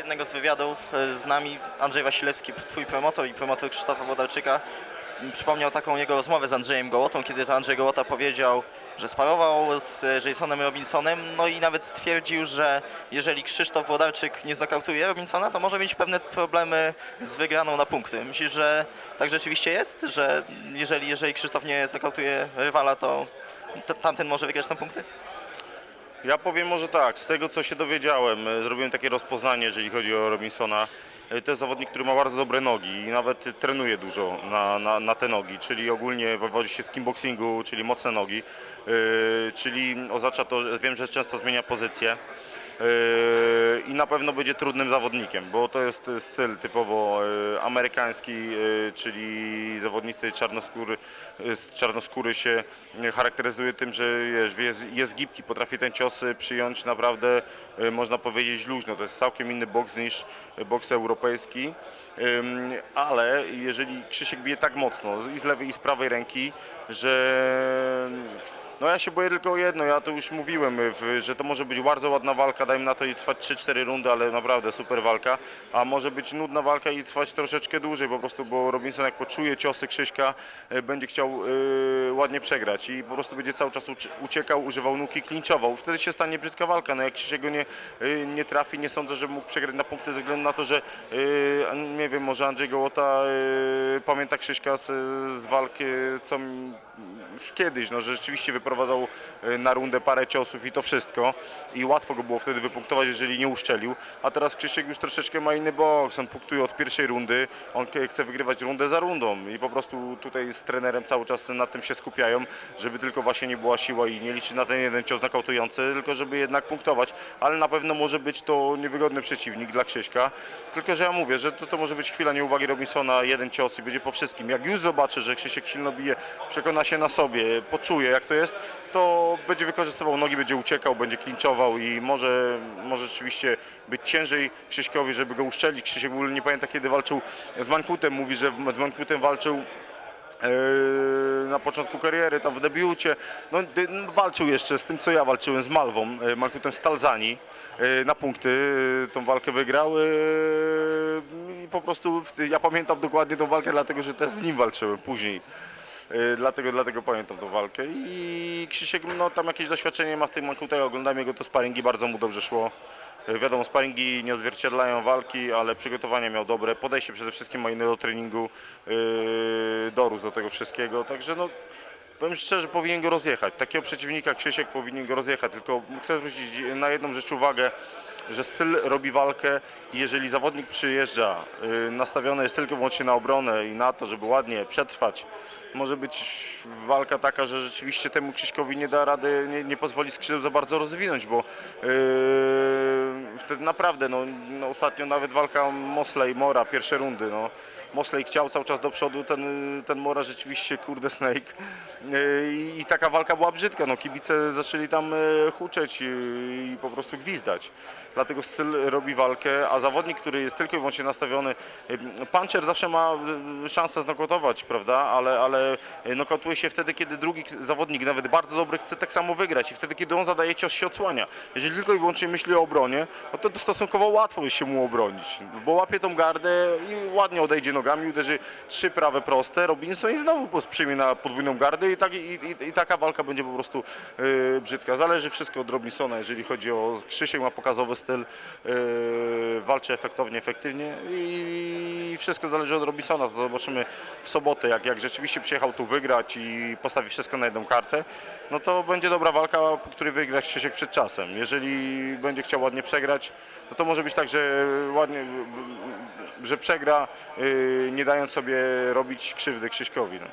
jednego z wywiadów e, z nami Andrzej Wasilewski, twój promotor i promotor Krzysztofa Wodarczyka, przypomniał taką jego rozmowę z Andrzejem Gołotą, kiedy to Andrzej Gołota powiedział, że sparował z e, Jasonem Robinsonem, no i nawet stwierdził, że jeżeli Krzysztof Wodarczyk nie znokautuje Robinsona, to może mieć pewne problemy z wygraną na punkty. Myślisz, że tak rzeczywiście jest, że jeżeli, jeżeli Krzysztof nie znokautuje rywala, to tamten może wygrać na punkty? Ja powiem może tak, z tego co się dowiedziałem, e, zrobiłem takie rozpoznanie, jeżeli chodzi o Robinsona. E, To jest zawodnik, który ma bardzo dobre nogi i nawet e, trenuje dużo na, na, na te nogi, czyli ogólnie wywodzi się z kickboxingu, czyli mocne nogi, e, czyli oznacza to, że wiem, że często zmienia pozycję. E, I na pewno będzie trudnym zawodnikiem, bo to jest styl typowo e, amerykański, e, czyli zawodnicy czarnoskóry, czarnoskóry się charakteryzuje tym, że jest, jest gibki, potrafi ten cios przyjąć naprawdę, można powiedzieć, luźno. To jest całkiem inny boks niż boks europejski. Ale jeżeli Krzysiek bije tak mocno i z lewej i z prawej ręki, że no ja się boję tylko o jedno, ja to już mówiłem, w, że to może być bardzo ładna walka, dajmy na to i trwać 3-4 rundy, ale naprawdę super walka, a może być nudna walka i trwać troszeczkę dłużej po prostu, bo Robinson jak poczuje ciosy Krzyśka, e, będzie chciał e, ładnie przegrać i po prostu będzie cały czas uci- uciekał, używał nóg i klinczował. Wtedy się stanie brzydka walka, no jak Krzysiek go nie, e, nie trafi, nie sądzę, że mógł przegrać na punkty ze względu na to, że e, nie wiem, może Andrzej Gołota e, pamięta Krzyśka z, z walki, co z kiedyś, no, że rzeczywiście wyprowadzał e, na rundę parę ciosów i to wszystko. I łatwo go było wtedy wypunktować, jeżeli nie uszczelił, a teraz Krzysiek już troszeczkę ma inny boks, on punktuje od pierwszej rundy, on chce wygrywać rundę za rundą. I po prostu tutaj z trenerem cały czas na tym się skupiają, żeby tylko właśnie nie była siła i nie liczyć na ten jeden cios nakautujący, tylko żeby jednak punktować, ale na pewno może być to niewygodny przeciwnik dla Krzyśka, tylko że ja mówię, że to, to może być chwila nieuwagi Robinsona, jeden cios i będzie po wszystkim. Jak już zobaczy, że Krzysiek silno bije, przekona się na sobie, poczuje jak to jest, to będzie wykorzystywał nogi, będzie uciekał, będzie klinczował i może, może rzeczywiście być ciężej Krzyśkowi, żeby go uszczelić. Krzysiek w ogóle nie pamięta kiedy walczył z Mankutem, mówi, że z Mankutem walczył Yy, na początku kariery, tam w debiucie, no, walczył jeszcze z tym, co ja walczyłem, z Malwą, yy, Mankutem z Talzani yy, na punkty, tą walkę wygrał i po prostu, ja pamiętam dokładnie tą walkę, dlatego, że też z nim walczyłem później. Yy, Dlatego, dlatego pamiętam tą walkę. I Krzysiek no, tam jakieś doświadczenie ma w tym Mankutego, oglądam jego to sparingi, bardzo mu dobrze szło. Yy, Wiadomo, sparingi nie odzwierciedlają walki, ale przygotowanie miał dobre, podejście przede wszystkim ma inne do treningu, yy, dorósł do tego wszystkiego, także no powiem szczerze, powinien go rozjechać. Takiego przeciwnika Krzysiek powinien go rozjechać, tylko chcę zwrócić na jedną rzecz uwagę, że styl robi walkę i jeżeli zawodnik przyjeżdża, yy, nastawiony jest tylko wyłącznie na obronę i na to, żeby ładnie przetrwać, może być walka taka, że rzeczywiście temu Krzyśkowi nie da rady, nie, nie pozwoli skrzydeł za bardzo rozwinąć, bo yy, wtedy naprawdę, no, no ostatnio nawet walka Mosley-Mora, pierwsze rundy, no. Mosley chciał cały czas do przodu, ten, ten Mora rzeczywiście, kurde, Snake. Yy, I, taka walka była brzydka, no kibice zaczęli tam e, huczeć i, i po prostu gwizdać. Dlatego styl robi walkę, a zawodnik, który jest tylko i wyłącznie nastawiony, e, puncher zawsze ma e, szansę znokautować, prawda, ale, ale nokautuje się wtedy, kiedy drugi zawodnik, nawet bardzo dobry, chce tak samo wygrać i wtedy, kiedy on zadaje cios, się odsłania. Jeżeli tylko i wyłącznie myśli o obronie, no to stosunkowo łatwo się mu obronić, bo łapie tą gardę i ładnie odejdzie nogami, uderzy trzy prawe proste, Robinson i znowu pos- przyjmie na podwójną gardę i, tak, i, i, i taka walka będzie po prostu yy, brzydka. Zależy wszystko od Robinsona, jeżeli chodzi o Krzysiek, ma pokazowy styl, yy, walczy efektownie, efektywnie i wszystko zależy od Robinsona. To zobaczymy w sobotę, jak, jak rzeczywiście przyjechał tu wygrać i postawi wszystko na jedną kartę, no to będzie dobra walka, której wygra Krzysiek przed czasem. Jeżeli będzie chciał ładnie przegrać, no to może być tak, że ładnie, że przegra, yy, nie dając sobie robić krzywdy Krzyśkowi. No.